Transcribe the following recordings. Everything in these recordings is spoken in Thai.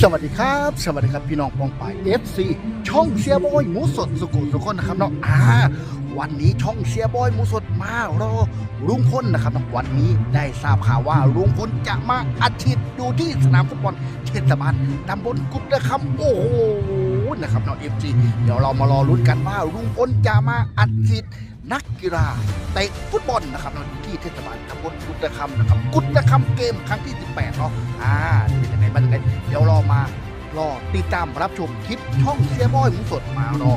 สวัสดีครับ สวัสดีครับพี่น้องปองป่าย FC ช่องเชียร์บอยหมูสดสุกุมสุคนนะครับเนาะอ่าวันนี้ช่องเชียร์บอยหมูสดมารอลุงพลนะครับเนาะวันนี้ได้ทราบข่าวว่าลุงพลจะมาอาทิตย์อยู่ที่สนามฟุตบอลเทศบาลตำบลกุดนะครับโอ้โหนะครับเนาะ FC เดี๋ยวเรามารอลุ้นกันว่าลุงพลจะมาอาทิตย์ นักกีฬาเตะฟุตบอลนะครับเนาะที่เทศบาลตำบลกุดคำนะครับ กุดคำเกมครั้งที่ 18เนาะอ่าเป็นยังไงบ้างยังไงเดี๋ยวรอมารอติดตามรับชมคลิปช่องเสียบอยมุสดมารอ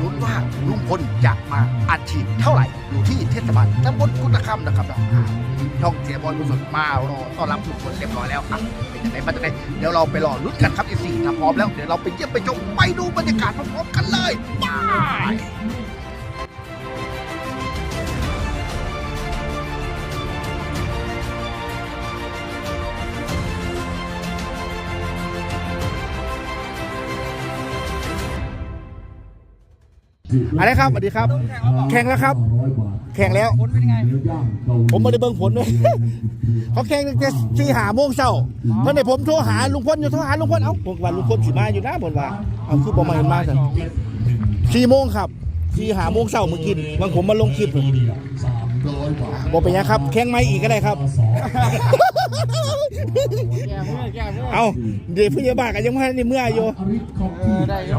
ลุ้นว่าลุงพลจะมาอัดฉีดเท่าไหร่ อยู่ที่เทศบาลตำบลกุฎคำนะครับอ่าช่องเสียบอยมุสดมารอต้อนรับลุงพลเรียบร้อยแล้วอะเป็นยังไงบ้างยังไงเดี๋ยวเราไปรอลุ้นกันครับอีสี่ถ้าพร้อมแล้วเดี๋ยวเราไปเยี่ยมไปชมไปดูบรรยากาศพร้อมๆกันเลยบา อะไรครับสวัสดีครับ แข่งแล้วครับ แข่งแล้ว ผลเป็นไง ผมไม่ได้เบิ่งผลเลยเขาแข่งตั้งแต่สี่หาโมงเช้าเมื่อไหร่ผมโทรหาลุงพลอยู่โทรหาลุงพลเอ้าผมว่าลุงพลสิมาอยู่นะผมว่าเอาคือผมมาเห็นมาสันสี่โมงครับสี่หาโมงเช้าเมื่อกี้บางผมมาลงคลิปบอกเป็นยังครับ แข่งไม่อีกก็ได้ครับ เอาเดี๋ยวพยาบาลกันยังไม่ในเมื่ออยู่เออได้อยู่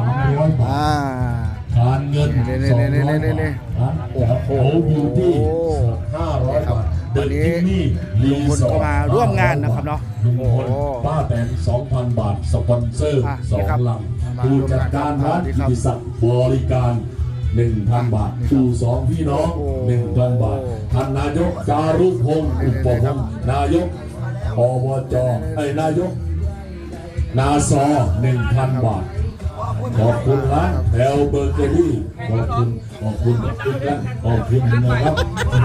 อ่า การเงินนี่สองนี่ร้อยนี่นี่บาทนะโอ้โหบิวตี้ห้าร้อยบาทวันนี้ลุงพลก็มาร่วมงานนะครับเนาะลุงพลโอ้ป้าแตนสองพันบาทสปอนเซอร์อะสอนี่งครับลำผู้จัดการร้านสวัสดีกิครับติศักดิ์บริการหนึ่งพันบาทชูสองพี่น้องโอ้หนึ่งพันบาทท่านนายกจารุพงศ์อุปพงศ์นายกอบจไอ้ยนายก นาซอหนึ่งพันบาท ขอบคุณร้านแถวเบอร์เกอรี่ขอบคุณขอบคุณทุกท่านขอบคุณนะครับ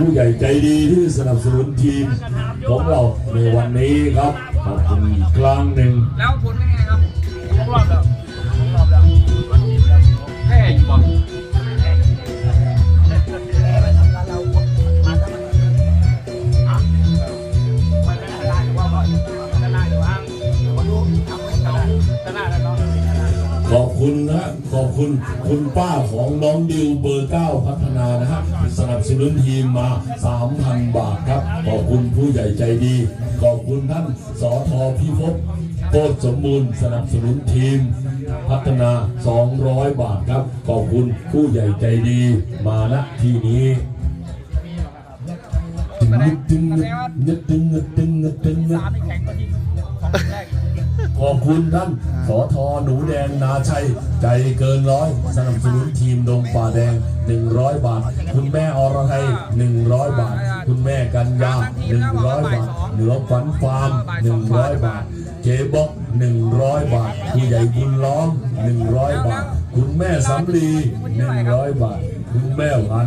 ผู้ใหญ่ใจดีที่สนับสนุนทีมของเราในวันนี้ครับขอบคุณกครั้งหนึ่ง ขอบคุณนะขอบคุณคุณป้าของน้องดิวเบอร์เก้าพัฒนานะฮะสนับสนุนทีมมา 3,000 บาทครับ ขอบคุณผู้ใหญ่ใจดี ขอบคุณท่านสอทอพิภพโคตรสมบูรณ์สนับสนุนทีม พัฒนา 200 บาทครับ ขอบคุณผู้ใหญ่ใจดีมาณที่นี้ตึงตึงตึงตึงตึงตึงตึงสามนี่แข่ง ขอบคุณท่านสอทอหนูแดงนาชัย ใจเกินร้อยสนับสนุนทีมดงป่าแดง 100 บาท คุณแม่อรไทย 100 บาท คุณแม่กัญญา100 บาท เหนือฝันฟาร์ม 100 บาท เจบ็อก100 บาทผู้ใหญ่บุญล้อม 100 บาท คุณแม่สำลี 100 บาท คุณแม่หวัน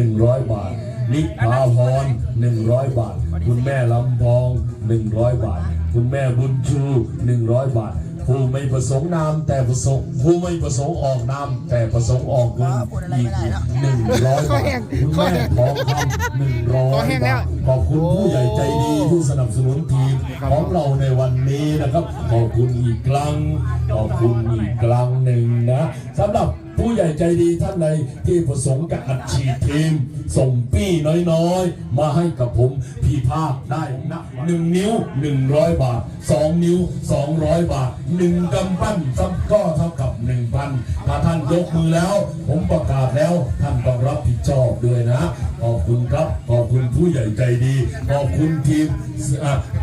100 บาทนิพาพร100 บาท คุณแม่ลำพอง 100 บาท คุณแม่บุญชู 100 บาท ผู้ไม่ประสงค์นามแต่ประสงค์ผู้ไม่ประสงค์ออกนามแต่ประสงค์ออกเงินอีกหนึ่งร้อยบาทคุณแม่ทองคำหนึ่งร้อยบาทขอบคุณผู้ใหญ่ใจดีที่สนับสนุนทีมของเราในวันนี้นะครับ ขอบคุณอีกครั้งขอบคุณอีกครั้งหนึ่งนะสำหรับ ผู้ใหญ่ใจดีท่านใดที่ประสงค์จะอัดฉีดทีม ส่งปี้น้อยๆ มาให้กับผมพี่ภาคได้นะหนึ่งนิ้วหนึ่งร้อยบาทสองนิ้วสองร้อยบาทหนึ่งกำปั้นซ้ำก็เท่ากับหนึ่งพันถ้าท่านยกมือแล้ว ผมประกาศแล้วท่านต้องรับผิดชอบด้วยนะ ขอบคุณครับ ขอบคุณผู้ใหญ่ใจดี ขอบคุณทีม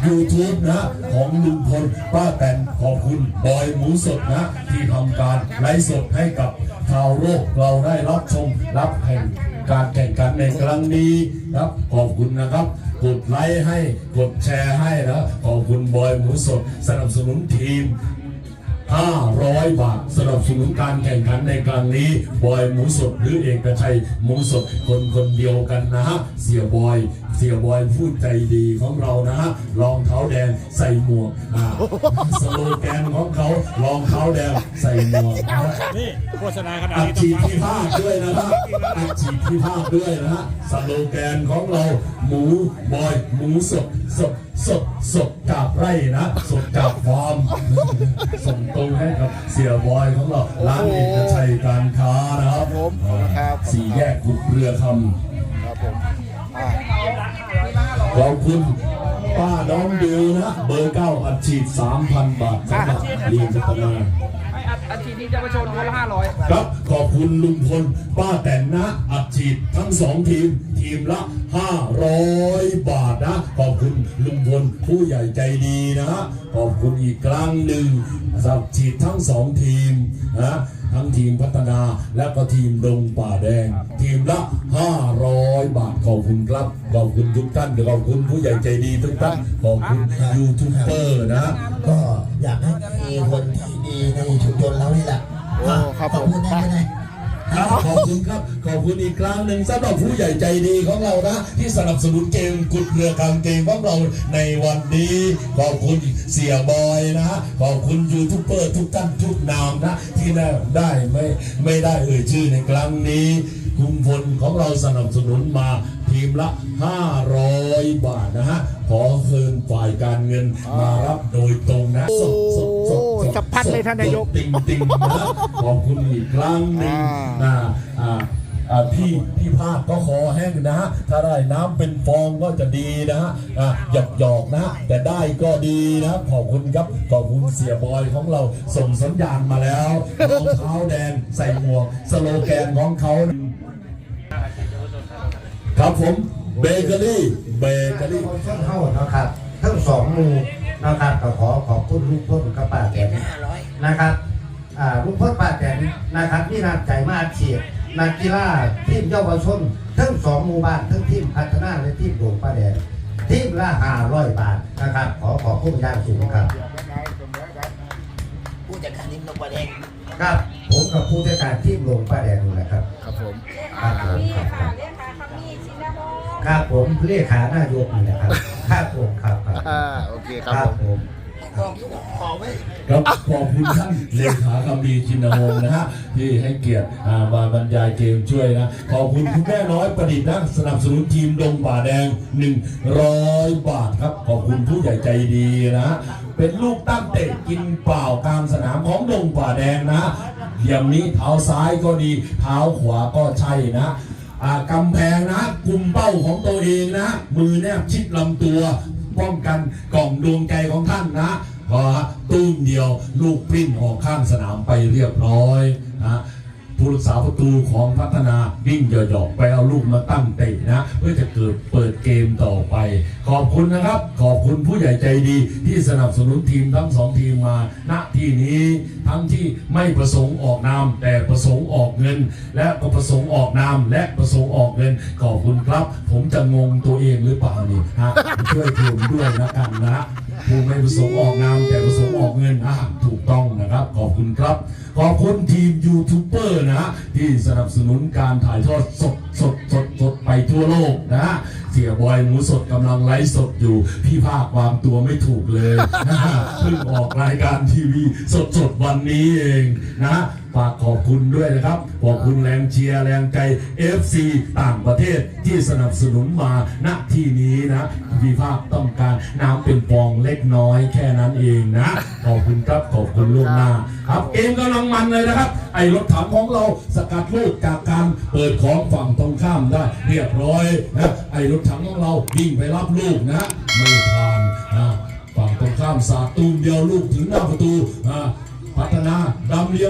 ยูทูบนะ ของลุงพลป้าแตนขอบคุณบอยหมูสดนะ ที่ทำการไลฟ์สดให้กับชาวโลกเราได้รับชมรับแข่งการแข่งขันในครั้งนี้ครับขอบคุณนะครับ กดไลค์ให้กดแชร์ให้นะขอบคุณบอยหมูสดสนับสนุนทีม 500 บาทสนับสนุนการแข่งขันในครั้งนี้บอยหมูสดหรือเอกชัยหมูสดคนคนเดียวกันนะฮะเสียบอย เสียบอยพูดใจดีของเรานะฮะรองเท้าแดงใส่หมวกอ่าสโลแกนของเขารองเท้าแดงใส่หมวกนะฮะ นี่โฆษณาขนาดอัดนี้ต้อฉีงดที่ภาคด้วยนะครับอัดฉีดที่ภาคด้วยนะฮะ สโลแกนของเรา หมูบอย หมูสดสดสดสดจากไร่นะ สดจากฟาร์ม ส่งตรงให้กับเสียบอยของเรา ร้านเอกชัยการค้านะครับผมครับ สี่แยกกุดเรือคครับผมอ่าำ ขอบคุณป้าน้องดิวนะ เบอร์เก้าอัดฉีด 3,000 บาทสำหรับเรียนพัฒนา อ้อัดอัดฉีดนี่จะมาชนคนละห้าร้อยครับขอบคุณลุงพลป้าแต่นนะอัดฉีดทั้งสองทีม ทีมละ 500 บาทนะ ขอบคุณลุงพลผู้ใหญ่ใจดีนะ ขอบคุณอีกครั้งหนึ่งสับฉีดทั้งสองทีมนะทั้งทีมพัฒนาและก็ทีมดงป่าแดง ทีมละ 500 บาทขอบคุณครับ ขอบคุณทุกท่านขอบคุณผู้ใหญ่ใจดีทุกท่านขอบคุณยูทูบเบอร์นะ ก็อยากให้มีคนที่ ดีในชุมชนเรานี่แหละโอ้ครับขอบคุณนะนะครับขอบคุณครับขอบคุณอีกครั้งหนึ่งสำหรับผู้ใหญ่ใจดีของเรานะ ที่สนับสนุนเกมกุดเรือกลางเกมของเราในวันนี้ ขอบคุณเสียบอยนะ ขอบคุณยูทูบเบอร์ทุกท่านทุกนามนะ ที่ได้ได้ไม่ไม่ได้เอ่ยชื่อในครั้งนี้คุณพลของเราสนับสนุนมาทีมละ 500 บาทนะฮะ ขอเชิญฝ่ายการเงินมารับโดยตรงนะสดสดสดสดสะ พัดเลยท่านนายกติงติงนะขอบคุณอีกครั้งหนึ่งอ่านะอ่าอ่าพี่พี่ภาคก็ขอแห้งนะฮะ ถ้าได้น้ำเป็นฟองก็จะดีนะฮะอ่าหยอกหยอกๆนะแต่ได้ก็ดีนะขอบคุณครับ ขอบคุณเสียบอยของเราส่งสัญญาณมาแล้วรองเท้าแดงใส่หมวก สโลแกนของเขา ครับผมเบเกอรี่เบเกอรี่คนช่างเข้านะครับทั้งสองหมู่ นะครับก็ขอขอบคุณลุงพ่นกับป้าแตนนะครับอ่าลุงพ่นป้าแตนนะครับนี่นัดใจมากเฉียดนักกีฬาทีมเยาวชนทั้งสองหมู่บ้านทั้งทีมพัฒนาและทีมโด่งป้าแดงทีมละห้าร้อยบาทนะครับ ขอขอบคุณอย่างสูงครับผู้จัดการทีมนกประเดงครับ ผมกับผู้จัดการทีมโด่งป้าแดงนี่แหละครับ ครับผมครับผมนี่ครับค่ะเรียกค่ะคำนี้ชินโมครับผมเลขาหน้ายกนี่แหละครับ ครับผมครับครับ อ่าโอเคคครับรับผมผมกองทุกขอไว้ครับขอบคุณท่านเลขาคำดีจินวงศ์นะฮะที่ให้เกียรติอ่ามาบรรยายเกมช่วยนะ ขอบคุณคุณแม่น้อยประดิษฐ์นะสนับสนุนทีมดงป่าแดง 100 บาทครับ ขอบคุณผู้ใหญ่ใจดีนะฮะเป็นลูกตั้งเตะกินเปล่ากลางสนามของดงป่าแดงนะเหลี่ยมนี้เท้าซ้ายก็ดี เท้าขวาก็ใช่นะอ่ากำแพงนะกลุ่มเป้าของตัวเองนะมือแนบชิดลำตัว ป้องกันกล่องดวงใจของท่านนะพอตุ้มเดียวลูกปิ้นออกข้างสนามไปเรียบร้อยนะ ผู้รักษาประตูของพัฒนาวิ่งหยาะๆไปเอาลูกมาตั้งเตะนะ เพื่อจะเกิดเปิดเกมต่อไป ขอบคุณนะครับ ขอบคุณผู้ใหญ่ใจดี ที่สนับสนุนทีมทั้งสองทีมมาณที่นี้ทั้งที่ไม่ประสงค์ออกนามแต่ประสงค์ออกเงิน และก็ประสงค์ออกนามและประสงค์ออกเงิน ขอบคุณครับ ผมจะงงตัวเองหรือเปล่านี่ฮะช่วยผมด้วยนะกันนะ ผู้ไม่ประสงค์ออกนามแต่ประสงค์ออกเงินอะถูกต้องนะครับ ขอบคุณครับ ขอบคุณทีมยูทูบเบอร์นะฮะที่สนับสนุนการถ่ายทอดสดสดสดสดไปทั่วโลกนะฮะเสียบอยหมูสดกำลังไลฟ์สดอยู่ พี่ภาควางตัวไม่ถูกเลยนะฮะเพิ่งออกรายการทีวีสดสดวันนี้เองนะฮะ ฝากขอบคุณด้วยนะครับ ขอบคุณแรงเชียร์แรงใจ FC ต่างประเทศที่สนับสนุนมาณที่นี้นะพี่ภาคต้องการน้ำเป็นฟองเล็กน้อยแค่นั้นเองนะ ขอบคุณครับขอบคุณล่วงหน้า ครับเกมกำลังมันเลยนะครับ ไอ้รถถังของเราสกัดลูกจากการเปิดของฝั่งตรงข้ามได้ เรียบร้อยนะไอ้รถถังของเราวิ่งไปรับลูกนะไม่ผ่านนะฝั่งตรงข้ามสาตูมเดียวลูกถึงหน้าประตูพัฒนาดำเลี้ยง